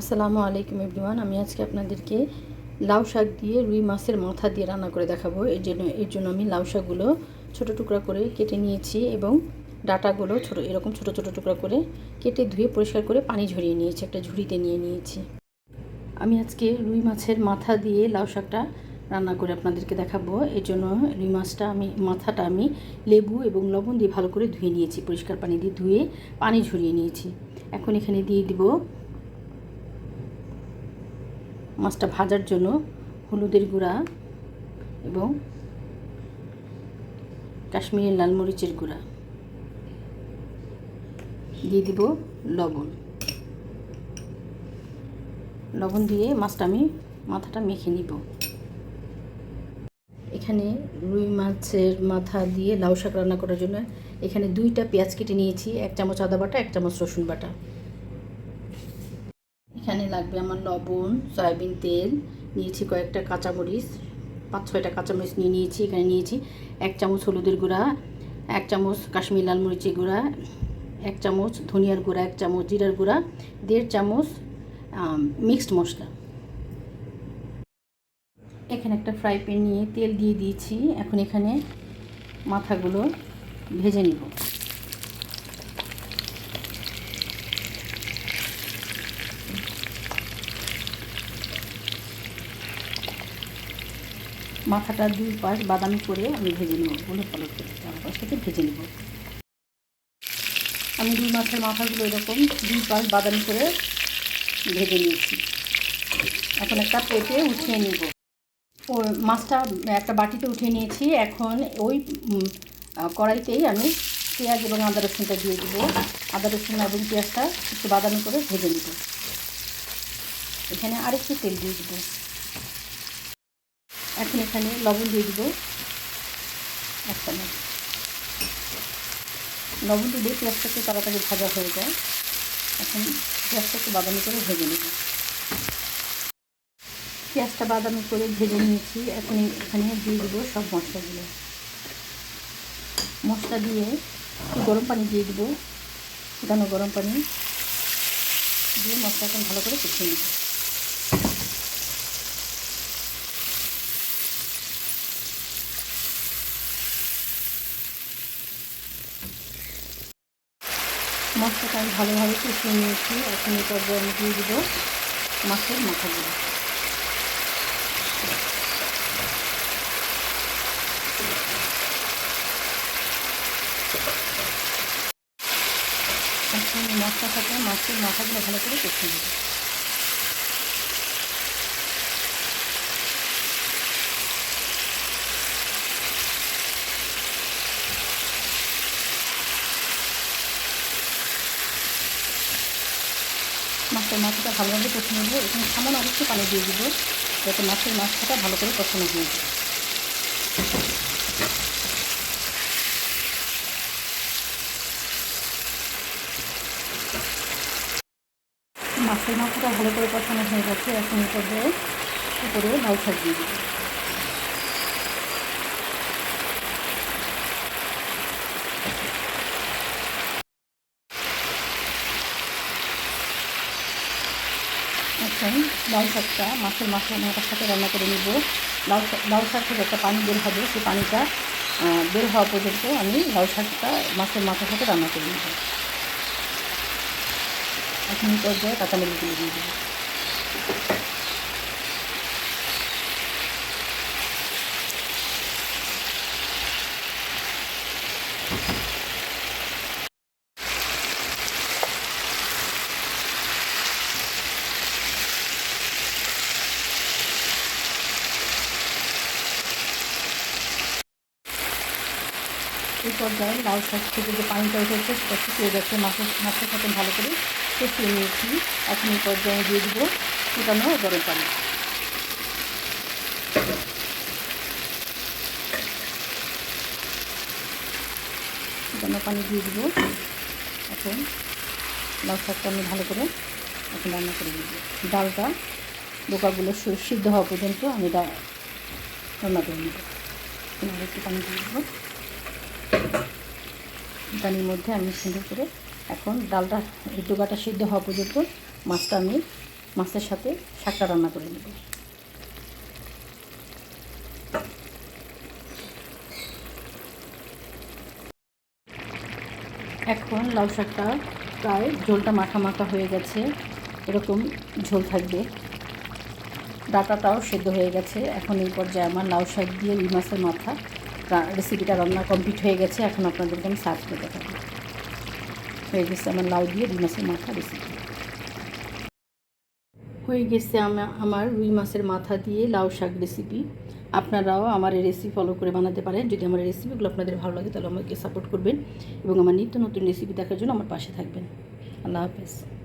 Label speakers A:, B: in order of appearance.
A: আসসালামু আলাইকুম এভরিওয়ান। আমি আজকে আপনাদেরকে লাউ শাক দিয়ে রুই মাছের মাথা দিয়ে রান্না করে দেখাবো। এর জন্য এর জন্য আমি লাউ শাকগুলো ছোটো টুকরা করে কেটে নিয়েছি এবং ডাটাগুলো ছোটো, এরকম ছোটো ছোটো টুকরা করে কেটে ধুয়ে পরিষ্কার করে পানি ঝরিয়ে নিয়েছি, একটা ঝুড়িতে নিয়ে নিয়েছি। আমি আজকে রুই মাছের মাথা দিয়ে লাউ শাকটা রান্না করে আপনাদেরকে দেখাবো। এর জন্য রুই মাছটা আমি, মাথাটা আমি লেবু এবং লবণ দিয়ে ভালো করে ধুয়ে নিয়েছি, পরিষ্কার পানি দিয়ে ধুয়ে পানি ঝরিয়ে নিয়েছি। এখন এখানে দিয়ে দিব মাছটা ভাজার জন্য হলুদের গুঁড়া এবং কাশ্মীরি লাল মরিচের গুঁড়া। দিয়ে দিব লবণ। লবণ দিয়ে মাছটা আমি, মাথাটা মেখে নিব। এখানে রুই মাছের মাথা দিয়ে লাউ শাক রান্না করার জন্য এখানে দুইটা পেঁয়াজ কেটে নিয়েছি, এক চামচ আদা বাটা, এক চামচ রসুন বাটা। লাগবে আমার লবণ, সয়াবিন তেল, নিয়েছি কয়েকটা কাঁচামরিচ, পাঁচ ছয়টা কাঁচামরিচ নিয়ে নিয়েছি, এখানে নিয়েছি এক চামচ হলুদের গুঁড়া, এক চামচ কাশ্মীর লাল মরিচের গুঁড়া, এক চামচ ধনিয়ার গুঁড়া, এক চামচ জিরার গুঁড়া, দেড় চামচ মিক্সড মশলা। এখানে একটা ফ্রাই প্যান নিয়ে তেল দিয়ে দিয়েছি, এখন এখানে মাথাগুলো ভেজে নিব। মাথাটা দুই পাশ বাদামি করে আমি ভেজে নেব বলে ফলো করে পাশ থেকে ভেজে নেব। আমি দুই মাছের মাথাগুলো এরকম দুই পাশ বাদামি করে ভেজে নিয়েছি। এখন একটা প্লেটে উঠিয়ে নেব। ও মাছটা একটা বাটিতে উঠিয়ে নিয়েছি। এখন ওই কড়াইতেই আমি পেঁয়াজ এবং আদা রসুনটা দিয়ে দেবো। আদা রসুন এবং পেঁয়াজটা একটু বাদামি করে ভেজে নেব। এখানে আরেকটু তেল দিয়ে দেবো। এখন এখানে লবণ দিয়ে দিব এক চামচ। লবণ দিলে পেঁয়াজটা একটু তাড়াতাড়ি ভাজা হয়ে যায়। এখন পেঁয়াজটা একটু বাদামি করে ভেজে নেব। পেঁয়াজটা বাদামি করে ভেজে নিয়েছি। এখন এখানে দিয়ে দিব সব মশলাগুলো। মশলা দিয়ে গরম পানি দিয়ে দিব। ফুটানো গরম পানি। দিয়ে মশলাটা ভালো করে কষিয়ে নেব। মশলাটা আমি ভালোভাবে কষিয়ে নিয়েছি। এখন এই পর্যায়ে আমি দিয়ে দেবো মাছের মাথাগুলো। এখন মশলা সাথে মাছের মাথাগুলো ভালো করে কষিয়ে নেব। মাছের মাছটা ভালোভাবে কষে নেব। এখানে সামান্য অবশ্যই পানি দিয়ে দেবো, যাতে মাছের মাছটা ভালো করে কষানো হয়ে যায়। মাছের মাছটা ভালো করে কষানো হয়ে গেছে, এখন উপরে উপরে লাউ শাক দিয়ে দেবো। এখন লাউ শাকটা মাছের মাথা মাথার সাথে রান্না করে নিব। শাক লাউ শাক থেকে একটা পানি বের হবে, সেই পানিটা বের হওয়া পর্যন্ত আমি লাউ শাকটা মাছের মাথার সাথে রান্না করে নেব। এখন পর্যায়ে কাঁচামরিচগুলো দিয়ে দেবো। পর্যায়ে লাউ শাক থেকে যে পানিটা উঠেছে সেটা শুকিয়ে গেছে মাছের মাছের সাথে ভালো করে কষিয়ে নিয়েছি। এখন এই পর্যায়ে দিয়ে দিব ফুটানো গরম পানি। ফুটানো পানি দিয়ে দেবো। এখন লাউ শাকটা আমি ভালো করে এখন রান্না করে দিব ডালটা বোকাগুলো সিদ্ধ হওয়া পর্যন্ত আমি রান্না করে নেব। একটু পানি দিয়ে দেবো। পানির মধ্যে আমি সুন্দর করে এখন ডালটা, এই সিদ্ধ হওয়া পর্যন্ত মাছটা আমি মাছের সাথে শাকটা রান্না করে নেব। এখন লাউ শাকটা প্রায় ঝোলটা মাখা মাখা হয়ে গেছে, এরকম ঝোল থাকবে। ডাটাটাও সেদ্ধ হয়ে গেছে, এখন এই পর্যায়ে আমার লাউ শাক দিয়ে রুই মাছের মাথা রেসিপিটা রান্না কমপ্লিট হয়ে গেছে, এখন আপনাদেরকে আমি সার্ভ করে দেখাবো। হয়ে গেছে আমার লাউ দিয়ে রুই মাছের মাথা রেসিপি হয়ে গেছে আমা- আমার রুই মাছের মাথা দিয়ে লাউ শাক রেসিপি আপনারাও আমার এই রেসিপি ফলো করে বানাতে পারেন। যদি আমার রেসিপিগুলো আপনাদের ভালো লাগে, তাহলে আমাকে সাপোর্ট করবেন এবং আমার নিত্য নতুন রেসিপি দেখার জন্য আমার পাশে থাকবেন। আল্লাহ হাফেজ।